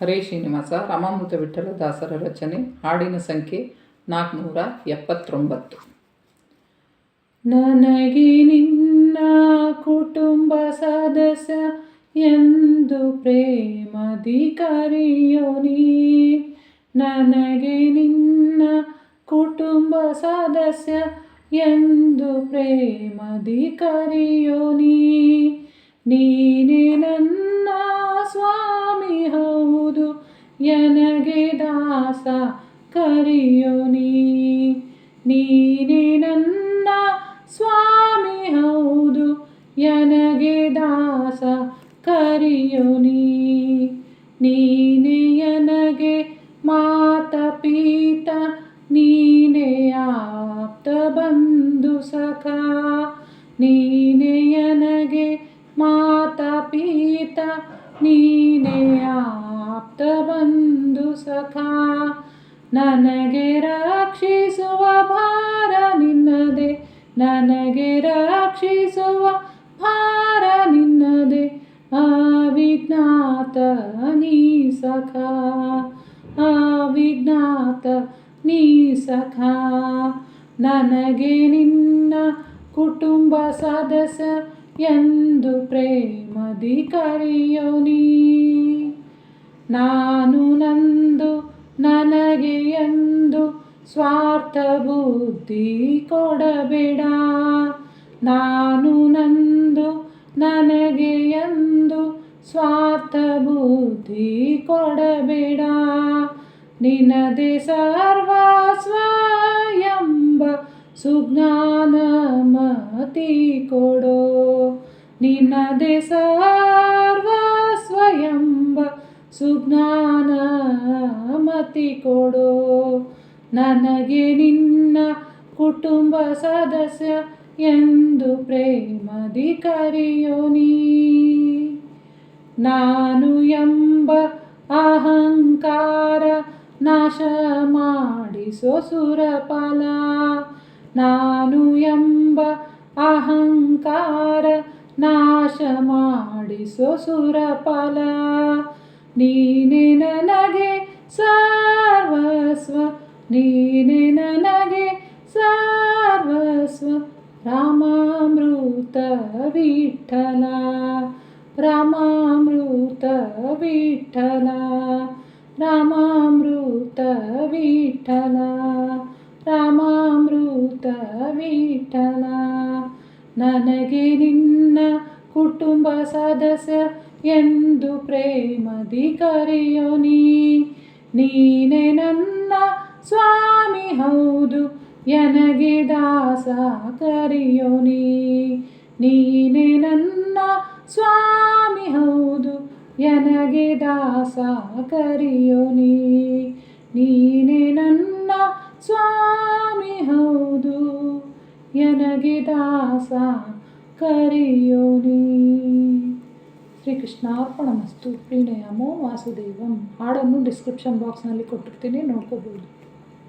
ಹರೇ ಶ್ರೀನಿವಾಸ, ರಾಮಾಮೃತ ವಿಠಲ ದಾಸರ ರಚನೆ, ಹಾಡಿನ ಸಂಖ್ಯೆ ನಾಲ್ಕುನೂರ ಎಪ್ಪತ್ತೊಂಬತ್ತು. ನನಗೆ ನಿನ್ನ ಕುಟುಂಬ ಸದಸ್ಯ ಎಂದು ಪ್ರೇಮದಿ ಕರೆಯೋ ನೀ? ನನಗೆ ನಿನ್ನ ಕುಟುಂಬ ಸದಸ್ಯ ಎಂದು ಪ್ರೇಮದಿ ನೀನೇ ನನ್ನ ದಾಸ ಕರೆಯೋ ನೀ. ನೀನೇ ನನ್ನ ಸ್ವಾಮಿ ಹೌದು ಯನಗೆ ದಾಸ ಕರಿಯೋನಿ ನೀನೇ ಎನಗೆ ಮಾತ ಪೀತ, ನೀನೇ ಆಪ್ತ ಬಂಧು ಸಖ. ನೀನೇ ಯನಗೆ ಮಾತ ಪೀತ, ನೀನೇ ಆಪ್ತ ಬಂಧು ಸಖ. ನನಗೆ ರಕ್ಷಿಸುವ ಭಾರ ನಿನ್ನದೆ. ನನಗೆ ರಕ್ಷಿಸುವ ಭಾರ ನಿನ್ನದೆ. ಅವಿಜ್ಞಾತ ನೀ ಸಖ ಅವಿಜ್ಞಾತ ನೀ ಸಖ. ನನಗೆ ನಿನ್ನ ಕುಟುಂಬ ಸದಸ್ಯ ಎಂದು ಪ್ರೇಮದಿ ಕರೆಯೋ ನೀ. ನಾನು ಎಂದು ಸ್ವಾರ್ಥ ಬುದ್ಧಿ ಕೊಡಬೇಡ. ನಾನು ನಂದು, ನನಗೆ ಎಂದು ಸ್ವಾರ್ಥ ಬುದ್ಧಿ ಕೊಡಬೇಡ. ನಿನದೆ ಸರ್ವಸ್ವ ಎಂಬ ಸುಜ್ಞಾನ ಮತಿ ಕೊಡೋ. ನಿನ್ನದೇ ಸರ್ವಸ್ವ ಸ್ವಯಂಬ ಸುಜ್ಞಾನ ಮತಿ ಕೊಡೋ. ನನಗೆ ನಿನ್ನ ಕುಟುಂಬ ಸದಸ್ಯ ಎಂದು ಪ್ರೇಮದಿ ಕರೆಯೋ ನೀ. ನಾನು ಎಂಬ ಅಹಂಕಾರ ನಾಶ ಮಾಡಿಸೋ ಸುರಪಾಲ. ನಾನು ಎಂಬ ಅಹಂಕಾರ ನಾಶ ಮಾಡಿಸೋ ಸುರಪಾಲ. ನೀನೆ ನನಗೆ ಸರ್ವಸ್ವ ನೀನೆ ನನಗೆ ಸರ್ವಸ್ವ. ರಾಮಾಮೃತ ವಿಠಲ ರಾಮಾಮೃತ ವಿಠಲ ರಾಮಾಮೃತ ವಿಠಲ ರಾಮಾಮೃತ ವಿಠಲ ನನಗೆ ನಿನ್ನ ಕುಟುಂಬ ಸದಸ್ಯ ಎಂದು ಪ್ರೇಮದಿ ಕರೆಯೋ ನೀನೆ ನನ್ನ ಸ್ವಾಮಿ ಹೌದು, ಎನಗೆ ದಾಸ ಕರಿಯೋ ನೀನೆ ನನ್ನ ಸ್ವಾಮಿ ಹೌದು, ಎನಗೆ ದಾಸ ಕರಿಯೋ ನೀನೆ ನನ್ನ ಸ್ವಾಮಿ ಹೌದು, ಎನಗೆ ದಾಸ ಕರಿಯೋ ಶ್ರೀಕೃಷ್ಣಾರ್ಪಣಮಸ್ತು ಪ್ರೀಣಯಾಮೋ ವಾಸುದೇವಂ. ಹಾಡನ್ನು ಡಿಸ್ಕ್ರಿಪ್ಷನ್ ಬಾಕ್ಸ್ನಲ್ಲಿ ಕೊಟ್ಟಿರ್ತೀನಿ, ನೋಡ್ಕೋಬೋದು.